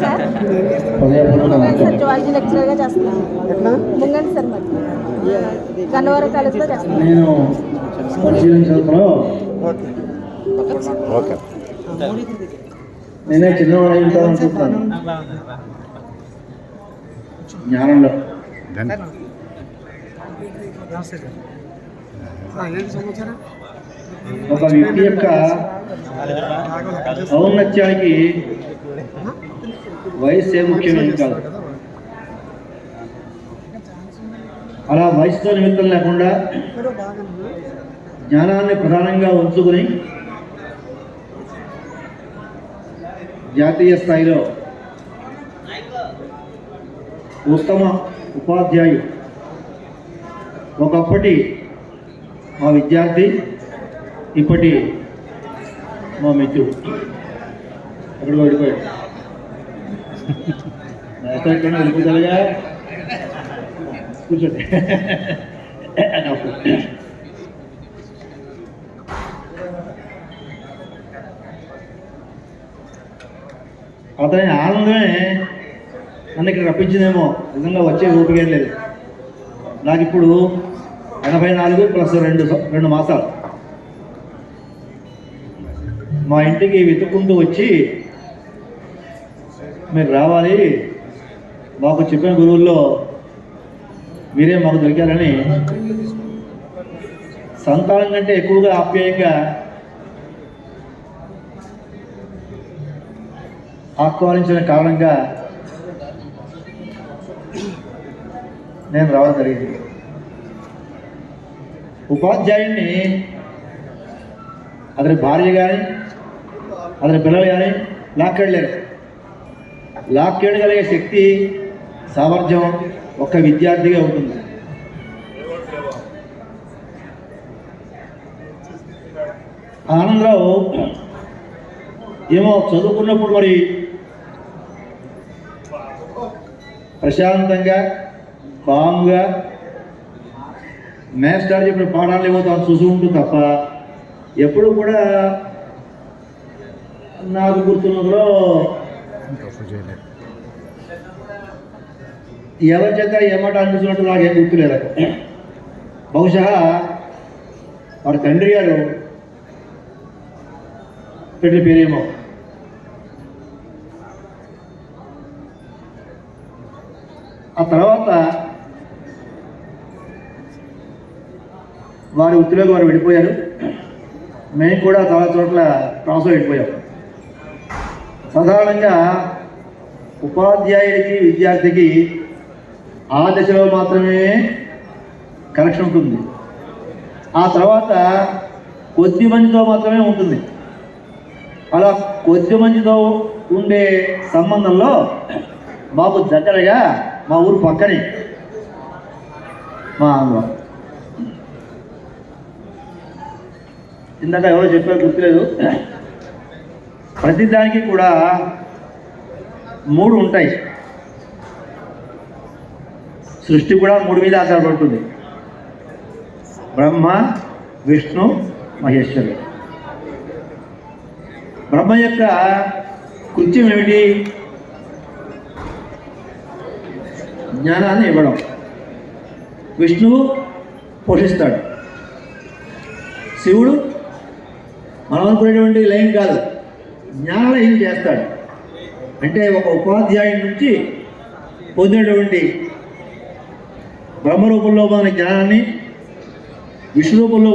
Sir. Zoology లెక్చరర్గా చేస్తున్నాను ముంగండి sir. మరి గన్నవరం కాలేజ్లో చేస్తున్నాను నేను చిన్నవాడు అనుకుంటున్నాను జ్ఞానంలో ఒక వ్యక్తి యొక్క ఔన్నత్యానికి వయస్సే ముఖ్యమైన కాదు. అలా వయసుతో నిమిత్తం లేకుండా జ్ఞానాన్ని ప్రధానంగా ఉంచుకుని జాతీయ స్థాయిలో ఉత్తమ ఉపాధ్యాయు ఒకప్పటి మా విద్యార్థి ఇప్పటి మా మిత్రుడు. అక్కడ పడిపోయాడు. నాతో ఎక్కడ వెళ్ళిపోతాడుగా? కూర్చోండి. అతని ఆనందమే నన్ను ఇక్కడ రప్పించిందేమో. నిజంగా వచ్చే ఓపిక లేదు. నాకు ఇప్పుడు ఎనభై నాలుగు ప్లస్ రెండు రెండు మాసాలు. మా ఇంటికి వెతుక్కుంటూ వచ్చి మీరు రావాలి. మాకు చెప్పిన గురువుల్లో మీరే మాకు దొరికారని సంతానం కంటే ఎక్కువగా ఆప్యాయంగా ఆహ్వానించిన కారణంగా నేను రావడం జరిగింది. ఉపాధ్యాయుడిని అతని భార్య కానీ అతని పిల్లలు కానీ లాక్కెళ్ళలేరు. లాక్కెళ్ళగలిగే శక్తి సామర్థ్యం ఒక్క విద్యార్థిగా ఉంటుంది. ఆనందరావు ఏమో చదువుకున్నప్పుడు మరి ప్రశాంతంగా కామ్గా మేస్టార్ చెప్పిన పాఠాలు ఏమో తాను చూసుకుంటూ తప్ప ఎప్పుడు కూడా నాకు గుర్తున్నదో ఎవరి చేత ఏమాట అనిపించినట్టు నాకేం గుర్తులేదు బహుశా వాడి తండ్రి గారు పెట్టిన పేరేమో. ఆ తర్వాత వారి వృత్తిలోకి వారు వెళ్ళిపోయారు. మేము కూడా చాలా చోట్ల ట్రాన్స్ఫర్ అయిపోయాం. సాధారణంగా ఉపాధ్యాయుడికి విద్యార్థికి ఆ దశలో మాత్రమే కనెక్షన్ ఉంటుంది. ఆ తర్వాత కొద్ది మందితో మాత్రమే ఉంటుంది. అలా కొద్ది మందితో ఉండే సంబంధంలో మాకు దగ్గరగా మా ఊరు పక్కనే మా ఆంధ్ర. ఇందాక ఎవరో చెప్పారు గుర్తులేదు. ప్రతిదానికి కూడా మూడు ఉంటాయి. సృష్టి కూడా మూడు మీద ఆధారపడుతుంది. బ్రహ్మ విష్ణు మహేశ్వరుడు. బ్రహ్మ యొక్క కృత్యం ఏమిటి? జ్ఞానాన్ని ఇవ్వడం. విష్ణువు పోషిస్తాడు. శివుడు మనం అనుకునేటువంటి లైన్ కాదు. జ్ఞానలయం చేస్తాడు. అంటే ఒక ఉపాధ్యాయుడి నుంచి పొందినటువంటి బ్రహ్మరూపంలో పొందిన జ్ఞానాన్ని విష్ణు రూపంలో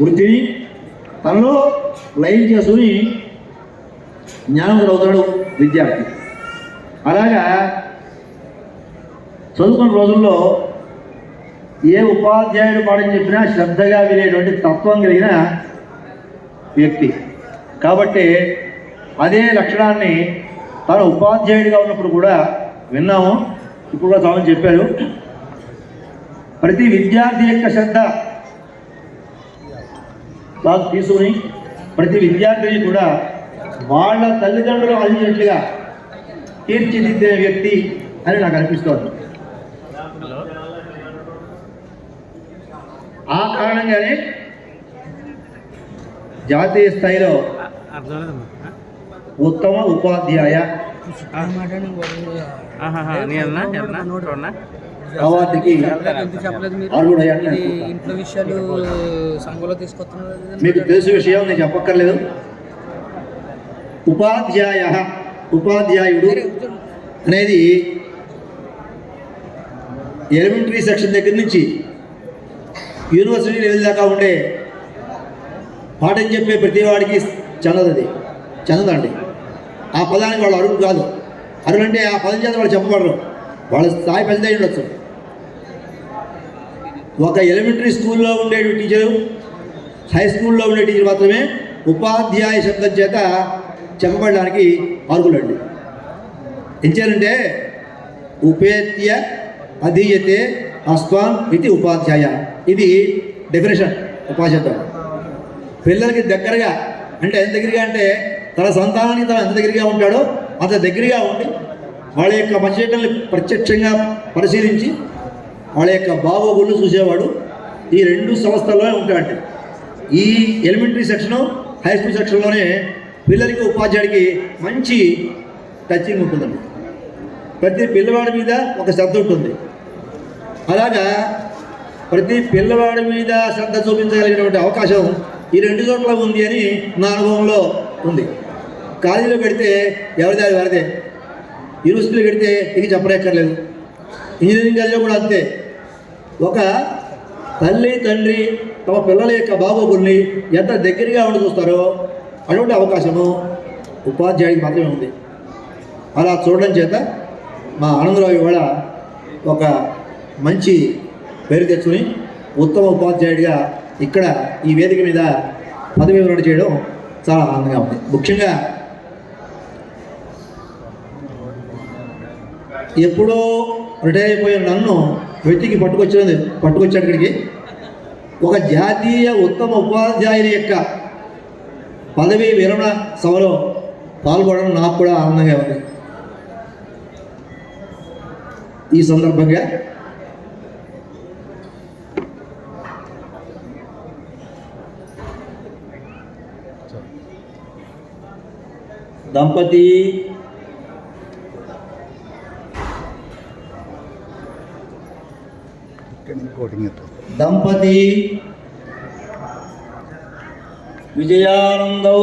వృత్తిని తనలో లయం చేసుకుని జ్ఞానవంతుడు అవుతాడు విద్యార్థి. అలాగా చదువుకున్న రోజుల్లో ఏ ఉపాధ్యాయుడు పాఠం చెప్పినా శ్రద్ధగా వినేటువంటి తత్వం కలిగిన వ్యక్తి. కాబట్టి అదే లక్షణాన్ని తను ఉపాధ్యాయుడిగా ఉన్నప్పుడు కూడా విన్నాము. ఇప్పుడు కూడా తాను చెప్పారు. ప్రతి విద్యార్థి యొక్క శ్రద్ధ తాను తీసుకుని ప్రతి విద్యార్థిని కూడా వాళ్ళ తల్లిదండ్రులు అందించినట్లుగా తీర్చిదిద్దిన వ్యక్తి అని నాకు అనిపిస్తోంది. ఆ కారణంగానే జాతీయ స్థాయిలో ఉత్తమ ఉపాధ్యాయ. అవార్డుకి ఇంట్లో విషయాలు సంఘంలో తీసుకొస్తున్నారు? మీకు తెలిసిన విషయం నేను చెప్పక్కర్లేదు. ఉపాధ్యాయ ఉపాధ్యాయుడు అనేది ఎలిమెంటరీ సెక్షన్ దగ్గర నుంచి యూనివర్సిటీ లెవెల్ దాకా ఉండే పాఠం చెప్పే ప్రతివాడికి చెందదు అది చెందదండి ఆ పదానికి వాళ్ళు అరుడు కాదు. అరుగు అంటే ఆ పదం చేత వాళ్ళు చెప్పబడరు. వాళ్ళ స్థాయి పెద్దదై ఉండొచ్చు. ఒక ఎలిమెంటరీ స్కూల్లో ఉండే టీచరు హై స్కూల్లో ఉండే టీచర్ మాత్రమే ఉపాధ్యాయ శబ్దం చేత చెప్పబడడానికి అర్హులండి. చేయాలంటే ఉపేత్య అధీయతే అస్వాన్ ఇది ఉపాధ్యాయ. ఇది డెఫినేషన్ ఉపాధ్యాయ పిల్లలకి దగ్గరగా అంటే ఎంత దగ్గరగా అంటే తన సంతానానికి తన ఎంత దగ్గరగా ఉంటాడో అంత దగ్గరగా ఉండి వాళ్ళ యొక్క మంచిని ప్రత్యక్షంగా పరిశీలించి వాళ్ళ యొక్క బాగోగులు చూసేవాడు ఈ రెండు సంస్థల్లోనే ఉంటాడు ఈ ఎలిమెంటరీ సెక్షను హై స్కూల్ సెక్షన్లోనే పిల్లలకి ఉపాధ్యాయుడికి మంచి టచింగ్ ఉంటుందండి ప్రతి పిల్లవాడి మీద ఒక శ్రద్ధ ఉంటుంది. అలాగా ప్రతి పిల్లవాడి మీద శ్రద్ధ చూపించగలిగినటువంటి అవకాశం ఈ రెండు చోట్ల ఉంది అని నా అనుభవంలో ఉంది. కాలేజీలో పెడితే ఎవరిది అది వారిదే. యూనివర్సిటీలో పెడితే ఇది చెప్పలేక్కర్లేదు ఇంజనీరింగ్ కాలేజీలో కూడా అంతే. ఒక తల్లి తండ్రి తమ పిల్లల యొక్క బాగోగుల్ని ఎంత దగ్గరగా ఉండి చూస్తారో అటువంటి అవకాశము ఉపాధ్యాయుడికి మాత్రమే ఉంది. అలా చూడడం చేత మా ఆనందరావు ఇవాళ ఒక మంచి పేరు తెచ్చుకుని ఉత్తమ ఉపాధ్యాయుడిగా ఇక్కడ ఈ వేదిక మీద పదవి వివరణ చేయడం చాలా ఆనందంగా ఉంది. ముఖ్యంగా ఎప్పుడో రిటైర్ అయిపోయిన నన్ను వెతికి పట్టుకొచ్చినది పట్టుకొచ్చాడు ఇక్కడికి. ఒక జాతీయ ఉత్తమ ఉపాధ్యాయుని యొక్క పదవి విరమణ సభలో పాల్గొనడం నాకు కూడా ఆనందంగా ఉంది. ఈ సందర్భంగా దంపతి. దంపతి. విజయానందౌ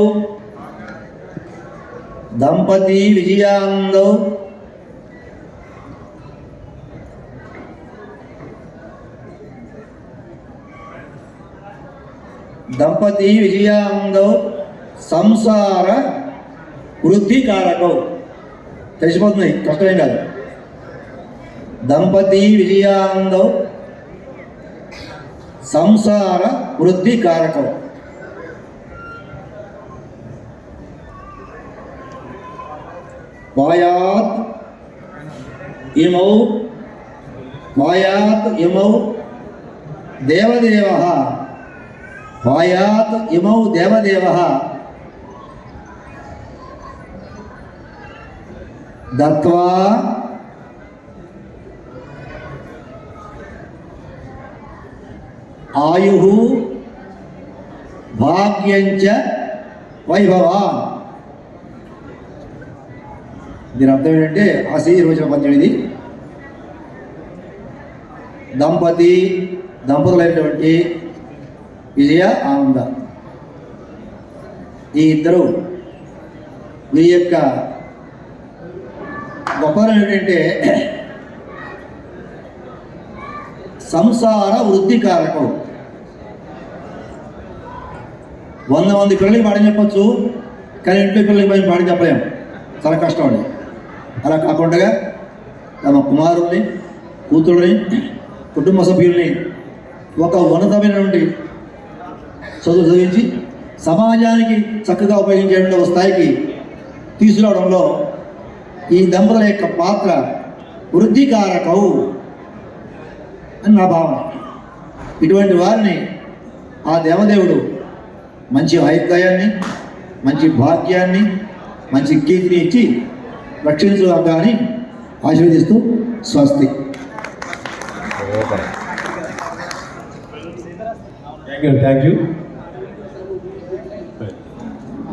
దంపతి విజయానందౌ దంపతి విజయానందౌ సంసార వృద్ధి కారకం తెలిసిపోతుంది కష్టమేం కాదు. దంపతి విజయానందం సంసార వృద్ధి కారకం వాయాత్ ఇమౌ వాయాత్ ఇమౌ దేవదేవ. వాయాత్ ఇమౌ దేవదేవ. దత్వా. ఆయు భాగ్యంచ వైభవాన్. దీని అర్థం ఏంటంటే ఆశీర్వచన రోజుల ఇది దంపతి దంపతులైనటువంటి విజయ ఆనంద. ఈ ఇద్దరు వీరి యొక్క గొప్పతనం ఏంటంటే సంసార వృద్ధి కారకం. వంద మంది పిల్లలకి పాఠం చెప్పచ్చు కానీ ఇంట్లో పిల్లలకి పైన పాఠం చెప్పలేం. చాలా కష్టం అండి. అలా కాకుండా తమ కుమారుల్ని కూతుళ్ళని కుటుంబ సభ్యుల్ని ఒక ఉన్నతమైనటువంటి చదువు చదివించి సమాజానికి చక్కగా ఉపయోగించేటువంటి ఒక స్థాయికి తీసుకురావడంలో ఈ దంపతుల యొక్క పాత్ర వృద్ధికారకవు అని నా భావన. ఇటువంటి వారిని ఆ దేవదేవుడు మంచి ఆయుర్దాయాన్ని మంచి భాగ్యాన్ని మంచి కీర్తిని ఇచ్చి రక్షించుగా అని ఆశీర్వదిస్తూ స్వస్తి. Thank you thank you